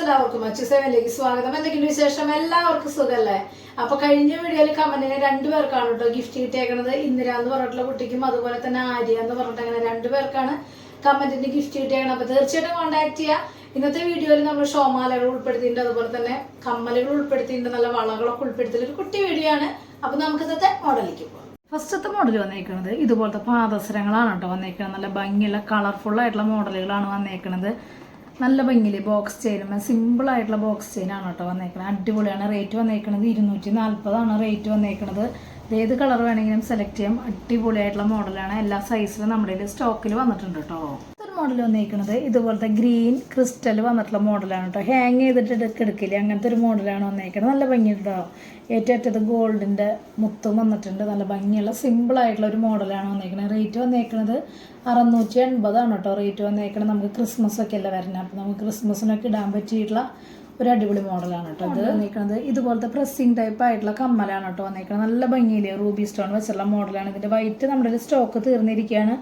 എല്ലാവർക്കും അച്ചു സെവനിലേക്ക് സ്വാഗതം. എന്തെങ്കിലും വിശേഷം? എല്ലാവർക്കും സുഖല്ലേ? അപ്പൊ കഴിഞ്ഞ വീഡിയോയിൽ കമന്റിന് രണ്ടുപേർക്കാണ് കേട്ടോ ഗിഫ്റ്റ് കിട്ടിയേക്കണത്. ഇന്ദിര എന്ന് പറഞ്ഞിട്ടുള്ള കുട്ടിക്കും അതുപോലെ തന്നെ ആര്യ എന്ന് പറഞ്ഞിട്ട് അങ്ങനെ രണ്ടുപേർക്കാണ് കമന്റിന് ഗിഫ്റ്റ് കിട്ടിയേക്കണം അപ്പൊ തീർച്ചയായിട്ടും കോൺടാക്ട് ചെയ്യുക ഇന്നത്തെ വീഡിയോയിൽ നമ്മൾ ഷോമാലകൾ ഉൾപ്പെടുത്തിയിട്ടുണ്ട്. അതുപോലെ തന്നെ കമ്മലുകൾ ഉൾപ്പെടുത്തിയിട്ടുണ്ട്. നല്ല വളകളൊക്കെ ഉൾപ്പെടുത്തിയ ഒരു കുട്ടി വീഡിയോ ആണ്. അപ്പൊ നമുക്ക് ഇന്നത്തെ മോഡലിലേക്ക് പോകാം ഫസ്റ്റത്തെ മോഡൽ വന്നേക്കുന്നത് ഇതുപോലത്തെ പാദസരങ്ങളാണ് കേട്ടോ വന്നേക്കുന്നത് നല്ല ഭംഗിയുള്ള കളർഫുൾ ആയിട്ടുള്ള മോഡലുകളാണ് വന്നേക്കുന്നത് നല്ല ഭംഗിയിൽ ബോക്സ് ചെയിനും സിമ്പിൾ ആയിട്ടുള്ള ബോക്സ് ചെയിനാണ് കേട്ടോ വന്നേക്കുന്നത് അടിപൊളിയാണ്. റേറ്റ് വന്നേക്കുന്നത് ഇരുന്നൂറ്റി നാൽപ്പതാണ് റേറ്റ് വന്നേക്കുന്നത് ഏത് കളർ വേണമെങ്കിലും സെലക്ട് ചെയ്യാം. അടിപൊളിയായിട്ടുള്ള മോഡലാണ് എല്ലാ സൈസിലും നമ്മുടെ സ്റ്റോക്കിൽ വന്നിട്ടുണ്ട് കേട്ടോ. മോഡൽ വന്നേക്കുന്നത് ഇതുപോലത്തെ ഗ്രീൻ ക്രിസ്റ്റൽ വന്നിട്ടുള്ള മോഡലാണ് കേട്ടോ ഹാങ് ചെയ്തിട്ട് ഇടയ്ക്ക് എടുക്കില്ല? അങ്ങനത്തെ ഒരു മോഡലാണ് വന്നേക്കുന്നത് നല്ല ഭംഗിയുണ്ടോ ഏറ്റവും അറ്റത്ത് ഗോൾഡിന്റെ മുത്തും വന്നിട്ടുണ്ട്. നല്ല ഭംഗിയുള്ള സിമ്പിൾ ആയിട്ടുള്ള ഒരു മോഡലാണ് വന്നേക്കുന്നത് റേറ്റ് വന്നേക്കുന്നത് അറുന്നൂറ്റി എൺപതാണ് കേട്ടോ റേറ്റ് വന്നേക്കുന്നത് നമുക്ക് ക്രിസ്മസ് ഒക്കെ അല്ലേ വരുന്നത് അപ്പോൾ നമുക്ക് ക്രിസ്മസിനൊക്കെ ഇടാൻ പറ്റിയിട്ടുള്ള ഒരു അടിപൊളി മോഡലാണ് കേട്ടോ ഇത് വന്നേക്കുന്നത് ഇതുപോലത്തെ പ്രസ്സിങ് ടൈപ്പ് ആയിട്ടുള്ള കമ്മലാണ് കേട്ടോ വന്നേക്കുന്നത് നല്ല ഭംഗിയിൽ റൂബി സ്റ്റോൺ വെച്ചുള്ള മോഡലാണ് ഇതിന്റെ വൈറ്റ് നമ്മുടെ സ്റ്റോക്ക് തീർന്നിരിക്കുകയാണ്.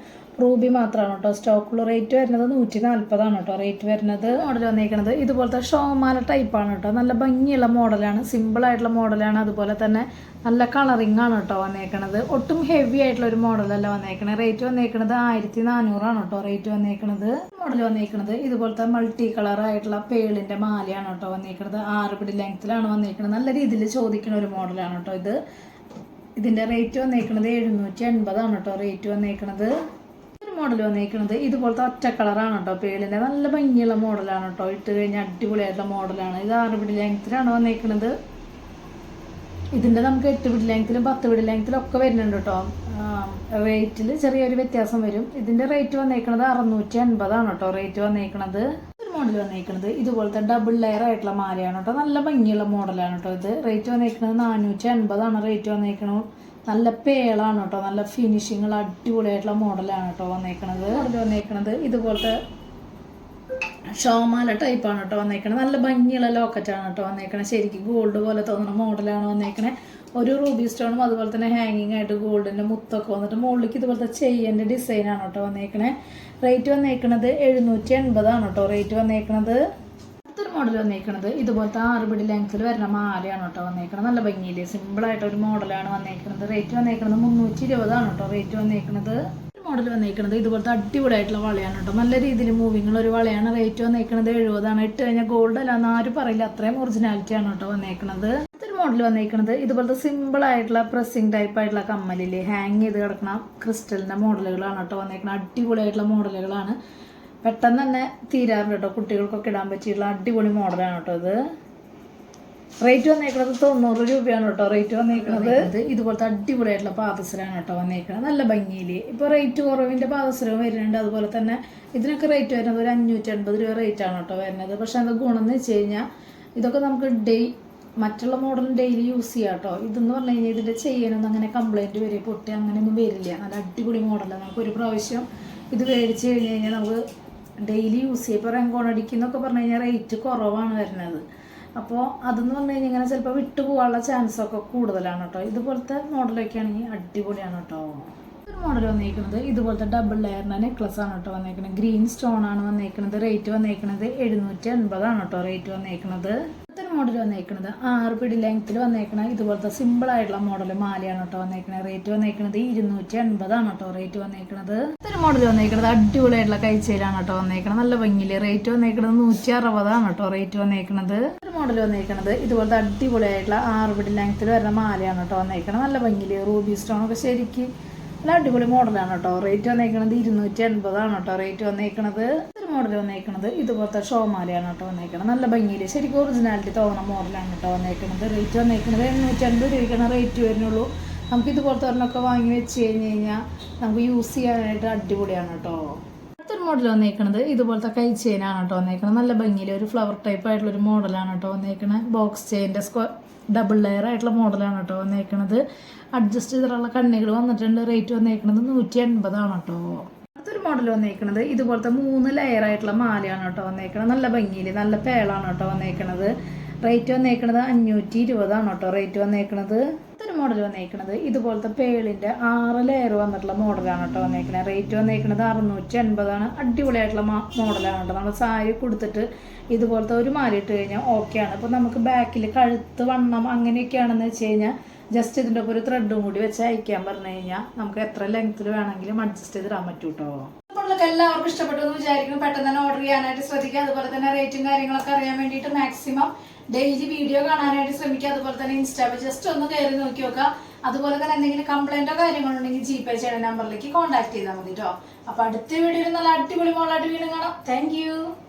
റൂബി മാത്രമാണ് കേട്ടോ സ്റ്റോക്കുള്ള റേറ്റ് വരുന്നത് നൂറ്റി നാൽപ്പതാണ് കേട്ടോ റേറ്റ് വരുന്നത് മോഡൽ വന്നിരിക്കുന്നത് ഇതുപോലത്തെ ഷോമാല ടൈപ്പാണ് കേട്ടോ നല്ല ഭംഗിയുള്ള മോഡലാണ് സിമ്പിൾ ആയിട്ടുള്ള മോഡലാണ് അതുപോലെ തന്നെ നല്ല കളറിംഗ് ആണ് കേട്ടോ വന്നേക്കണത്. ഒട്ടും ഹെവി ആയിട്ടുള്ള ഒരു മോഡലല്ല വന്നേക്കണത്. റേറ്റ് വന്നേക്കണത് ആയിരത്തി നാനൂറാണ് കേട്ടോ റേറ്റ് വന്നേക്കണത്. മോഡൽ വന്നേക്കണത് ഇതുപോലത്തെ മൾട്ടി കളർ ആയിട്ടുള്ള പേളിന്റെ മാലയാണ് കേട്ടോ വന്നേക്കണത്. ആറ് പിടി ലെങ്ത്തിലാണ് വന്നേക്കണത്. നല്ല രീതിയിൽ ചോദിക്കുന്ന ഒരു മോഡലാണ് കേട്ടോ ഇത്. ഇതിന്റെ റേറ്റ് വന്നേക്കണത് എഴുന്നൂറ്റി എൺപതാണ് കേട്ടോ റേറ്റ് വന്നേക്കണത്. മോഡൽ വന്നിരിക്കുന്നത് ഇതുപോലത്തെ ഒറ്റ കളറാണ് കേട്ടോ പേളിന്റെ നല്ല ഭംഗിയുള്ള മോഡലാണ് കേട്ടോ ഇട്ട് കഴിഞ്ഞാൽ അടിപൊളിയായിട്ടുള്ള മോഡലാണ് ഇത് ആറ് പിടി ലെങ്ത്തിലാണ് വന്നിരിക്കുന്നത് ഇതിന്റെ നമുക്ക് എട്ട് പിടി ലെങ്ത്തിലും പത്ത് പിടി ലെങ്ത്തിലും ഒക്കെ വരുന്നുണ്ട് കേട്ടോ റേറ്റിൽ ചെറിയൊരു വ്യത്യാസം വരും. ഇതിന്റെ റേറ്റ് വന്നേക്കുന്നത് അറുന്നൂറ്റി അൻപതാണ് കേട്ടോ റേറ്റ് വന്നേക്കുന്നത് ഒരു മോഡൽ വന്നേക്കുന്നത് ഇതുപോലത്തെ ഡബിൾ ലെയർ ആയിട്ടുള്ള മാലയാണ് കേട്ടോ നല്ല ഭംഗിയുള്ള മോഡലാണ് കേട്ടോ ഇത്. റേറ്റ് വന്നേക്കുന്നത് നാനൂറ്റി അൻപതാണ് റേറ്റ് വന്നേക്കണത്. നല്ല പേളാണ് കേട്ടോ. നല്ല ഫിനിഷിങ്ങുള്ള അടിപൊളിയായിട്ടുള്ള മോഡലാണ് കേട്ടോ വന്നേക്കണത്. മോഡൽ വന്നേക്കണത് ഇതുപോലത്തെ ഷോമാല ടൈപ്പാണ് കേട്ടോ വന്നേക്കണത്. നല്ല ഭംഗിയുള്ള ലോക്കറ്റാണ് കേട്ടോ വന്നേക്കണത്. ശരിക്കും ഗോൾഡ് പോലെ തോന്നുന്ന മോഡലാണ് വന്നേക്കണേ ഒരു റൂബി സ്റ്റോണും അതുപോലെ തന്നെ ഹാങ്ങിങ് ആയിട്ട് ഗോൾഡിന്റെ മുത്തൊക്കെ വന്നിട്ട് മുകളിലേക്ക് ഇതുപോലത്തെ ചെയ്യന്റെ ഡിസൈനാണ് കേട്ടോ വന്നേക്കണേ റേറ്റ് വന്നേക്കണത് എഴുന്നൂറ്റി എൺപതാണ് കേട്ടോ. റേറ്റ് വന്നേക്കണത് മോഡൽ വന്നേക്കണത്. ഇതുപോലത്തെ ആറ് പിടി ലെങ്ത്തിൽ വരുന്ന മാലയാണ് കേട്ടോ വന്നേക്കണത്. നല്ല ഭംഗിയില്ലേ? സിമ്പിളായിട്ട് ഒരു മോഡലാണ് വന്നേക്കണത്. റേറ്റ് വന്നേക്കണത് മുന്നൂറ്റി ഇരുപതാണ് കേട്ടോ. റേറ്റ് വന്നേക്കണത്. മോഡൽ വന്നേക്കുന്നത് ഇതുപോലത്തെ അടിപൊളിയായിട്ടുള്ള വളയാണ് കേട്ടോ. നല്ല രീതിയിൽ മൂവിങ്ങുള്ള ഒരു വളയാണ്. റേറ്റ് വന്നേക്കുന്നത് എഴുപതാണ്. ഇട്ട് കഴിഞ്ഞാൽ ഗോൾഡ് അല്ല എന്ന് ആരും പറയില്ല. അത്രയും ഒറിജിനാലിറ്റി ആണ് കേട്ടോ വന്നേക്കുന്നത് മോഡൽ വന്നേക്കുന്നത് ഇതുപോലത്തെ സിമ്പിൾ ആയിട്ടുള്ള പ്രസ്സിംഗ് ടൈപ്പ് ആയിട്ടുള്ള കമ്മലില്ലേ? ഹാങ് ചെയ്ത് കിടക്കുന്ന ക്രിസ്റ്റലിന്റെ മോഡലുകളാണ് കേട്ടോ വന്നേക്കുന്നത് അടിപൊളിയായിട്ടുള്ള മോഡലുകളാണ് പെട്ടെന്ന് തന്നെ തീരാറുണ്ട് കേട്ടോ. കുട്ടികൾക്കൊക്കെ ഇടാൻ പറ്റിയുള്ള അടിപൊളി മോഡലാണ് കേട്ടോ ഇത്. റേറ്റ് വന്നേക്കുന്നത് തൊണ്ണൂറ് രൂപയാണ് കേട്ടോ. റേറ്റ് വന്നേക്കുന്നത് ഇത് ഇതുപോലത്തെ അടിപൊളിയായിട്ടുള്ള പാദസരമാണ് കേട്ടോ വന്നേക്കുന്നത് നല്ല ഭംഗിയിൽ ഇപ്പോൾ റേറ്റ് കുറവിന്റെ പാദസരവും വരുന്നുണ്ട്. അതുപോലെ തന്നെ ഇതിനൊക്കെ റേറ്റ് വരുന്നത് ഒരു അഞ്ഞൂറ്റി അൻപത് രൂപ റേറ്റ് ആണ് കേട്ടോ വരുന്നത്. പക്ഷെ അത് ഗുണം എന്ന് വെച്ച് കഴിഞ്ഞാൽ ഇതൊക്കെ നമുക്ക് ഡേ മറ്റുള്ള മോഡൽ ഡെയിലി യൂസ് ചെയ്യാം കേട്ടോ. ഇതെന്ന് പറഞ്ഞു കഴിഞ്ഞാൽ ഇതിന്റെ ചെയ്യാനൊന്നും അങ്ങനെ കംപ്ലൈന്റ് വരെ പൊട്ടി അങ്ങനെയൊന്നും വരില്ല. നല്ല അടിപൊളി മോഡലാണ് നമുക്ക് ഒരു പ്രാവശ്യം ഇത് മേടിച്ച് കഴിഞ്ഞ് കഴിഞ്ഞാൽ നമുക്ക് ഡെയിലി യൂസ് ചെയ്യാം. ഇപ്പോൾ റെങ്കോൺ അടിക്കുന്നൊക്കെ പറഞ്ഞു കഴിഞ്ഞാൽ റേറ്റ് കുറവാണ് വരുന്നത്. അപ്പോൾ അതെന്ന് പറഞ്ഞു കഴിഞ്ഞാൽ ഇങ്ങനെ ചിലപ്പോൾ വിട്ടു പോകാനുള്ള ചാൻസ് ഒക്കെ കൂടുതലാണ് കേട്ടോ. ഇതുപോലത്തെ മോഡലൊക്കെ ആണെങ്കിൽ അടിപൊളിയാണ് കേട്ടോ. ഒരു മോഡൽ വന്നേക്കുന്നത് ഇതുപോലത്തെ ഡബിൾ ലെയറിന്റെ നെക്ലസ് ആണ് കേട്ടോ വന്നേക്കുന്നത് ഗ്രീൻ സ്റ്റോൺ ആണ് വന്നേക്കുന്നത് റേറ്റ് വന്നേക്കുന്നത് എഴുന്നൂറ്റി എൺപതാണ് കേട്ടോ റേറ്റ് വന്നേക്കുന്നത് ഇത്തരം മോഡൽ വന്നേക്കുന്നത് ആറ് പിടി ലെങ്ത്തിൽ വന്നേക്കണ ഇതുപോലത്തെ സിമ്പിൾ ആയിട്ടുള്ള മോഡൽ മാലയാണ് കേട്ടോ വന്നേക്കുന്നത് റേറ്റ് വന്നേക്കുന്നത് ഇരുന്നൂറ്റി എൺപതാണ് കേട്ടോ റേറ്റ് വന്നേക്കുന്നത് മോഡൽ വന്നേക്കുന്നത് അടിപൊളിയായിട്ടുള്ള കൈച്ചേലാണ് കേട്ടോ വന്നേക്കുന്നത് നല്ല ഭംഗിയിൽ റേറ്റ് വന്നേക്കുന്നത് നൂറ്റി അറുപതാണ് കേട്ടോ റേറ്റ് വന്നേക്കുന്നത് ഒരു മോഡൽ വന്നേക്കുന്നത് ഇതുപോലത്തെ അടിപൊളിയായിട്ടുള്ള ആറ് പിടി ലെങ്ത്തിൽ വരുന്ന മാലയാണ് കേട്ടോ വന്നേക്കുന്നത് നല്ല ഭംഗിയിൽ റൂബി സ്റ്റോൺ ഒക്കെ ശരിക്കും നല്ല അടിപൊളി മോഡലാണ് കേട്ടോ. റേറ്റ് വന്നേക്കണത് ഇരുന്നൂറ്റി എൺപതാണ് കേട്ടോ റേറ്റ് വന്നേക്കണത്. ഒരു മോഡൽ വന്നേക്കണത് ഇതുപോലത്തെ ഷോമാലയാണ് കേട്ടോ വന്നേക്കണത്. നല്ല ഭംഗിയിൽ ശരിക്കും ഒറിജിനാലിറ്റി തോന്നുന്ന മോഡലാണ് കേട്ടോ വന്നേക്കണത്. റേറ്റ് വന്നേക്കണത് എണ്ണൂറ്റി അൻപത് രൂപയ്ക്കാണ് റേറ്റ് വരുന്നുള്ളൂ. നമുക്ക് ഇതുപോലത്തെ ഒരെണ്ണമൊക്കെ വാങ്ങി വെച്ച് കഴിഞ്ഞ് കഴിഞ്ഞാൽ നമുക്ക് യൂസ് ചെയ്യാനായിട്ട് അടിപൊളിയാണ് കേട്ടോ. അടുത്തൊരു മോഡൽ വന്നേക്കണത് ഇതുപോലത്തെ കൈ ചെയിനാണ് കേട്ടോ വന്നേക്കണത്. നല്ല ഭംഗിയിൽ ഒരു ഫ്ലവർ ടൈപ്പ് ആയിട്ടുള്ള ഒരു മോഡലാണ് കേട്ടോ വന്നേക്കണത്. ബോക്സ് ചെയിന്റെ സ്ക്വ ഡബിൾ ലെയർ ആയിട്ടുള്ള മോഡലാണ് കേട്ടോ വന്നേക്കണത്. അഡ്ജസ്റ്റ് ചെയ്തിട്ടുള്ള കണ്ണികൾ വന്നിട്ടുണ്ട്. റേറ്റ് വന്നേക്കണത് നൂറ്റി എൺപതാണ് കേട്ടോ. അടുത്തൊരു മോഡൽ വന്നേക്കണത് ഇതുപോലത്തെ മൂന്ന് ലെയർ ആയിട്ടുള്ള മാലയാണ് കേട്ടോ വന്നേക്കണത്. നല്ല ഭംഗിയിൽ നല്ല പേളാണ് കേട്ടോ വന്നേക്കണത്. റേറ്റ് വന്നേക്കണത് അഞ്ഞൂറ്റി ഇരുപതാണ് കേട്ടോ. റേറ്റ് വന്നേക്കണത് ഇതൊരു മോഡൽ വന്നേക്കണത്. ഇതുപോലത്തെ പേളിന്റെ ആറ് ലെയർ വന്നിട്ടുള്ള മോഡലാണ് കേട്ടോ വന്നേക്കണത് റേറ്റ് വന്നേക്കണത് അറുന്നൂറ്റി എൺപതാണ് അടിപൊളിയായിട്ടുള്ള മോഡലാണ് കേട്ടോ. നമ്മൾ സാരി കൊടുത്തിട്ട് ഇതുപോലത്തെ ഒരു മാല ഇട്ട് കഴിഞ്ഞാൽ ഓക്കെയാണ് ഇപ്പോൾ നമുക്ക് ബാക്കിൽ കഴുത്ത് വണ്ണം അങ്ങനെയൊക്കെയാണെന്ന് വെച്ച് കഴിഞ്ഞാൽ ജസ്റ്റ് ഇതിന്റെ ഒപ്പം ഒരു ത്രെഡും കൂടി വെച്ച് അയക്കാൻ പറഞ്ഞു കഴിഞ്ഞാൽ നമുക്ക് എത്ര ലെങ്ത്തിൽ വേണമെങ്കിലും അഡ്ജസ്റ്റ് ചെയ്തിടാൻ പറ്റും നമ്മൾക്ക് എല്ലാവർക്കും ഇഷ്ടപ്പെട്ടു എന്ന് വിചാരിക്കുന്നു. പെട്ടെന്ന് തന്നെ ഓർഡർ ചെയ്യാനായിട്ട് ശ്രദ്ധിക്കുക. അതുപോലെ തന്നെ റേറ്റും കാര്യങ്ങളൊക്കെ അറിയാൻ വേണ്ടിയിട്ട് മാക്സിമം ഡെയിലി വീഡിയോ കാണാനായിട്ട് ശ്രമിക്കുക. അതുപോലെ തന്നെ ഇൻസ്റ്റാവിൽ ജസ്റ്റ് ഒന്ന് കയറി നോക്കി നോക്കുക. അതുപോലെ തന്നെ എന്തെങ്കിലും കംപ്ലൈന്റോ കാര്യങ്ങളോ ഉണ്ടെങ്കിൽ ജി പേ ചെയ്യുന്ന നമ്പറിലേക്ക് കോൺടാക്ട് ചെയ്താൽ മതി കേട്ടോ അപ്പൊ അടുത്ത വീഡിയോയിൽ നല്ല അടിപൊളി മോളായിട്ട് വീണ്ടും കാണാം. താങ്ക്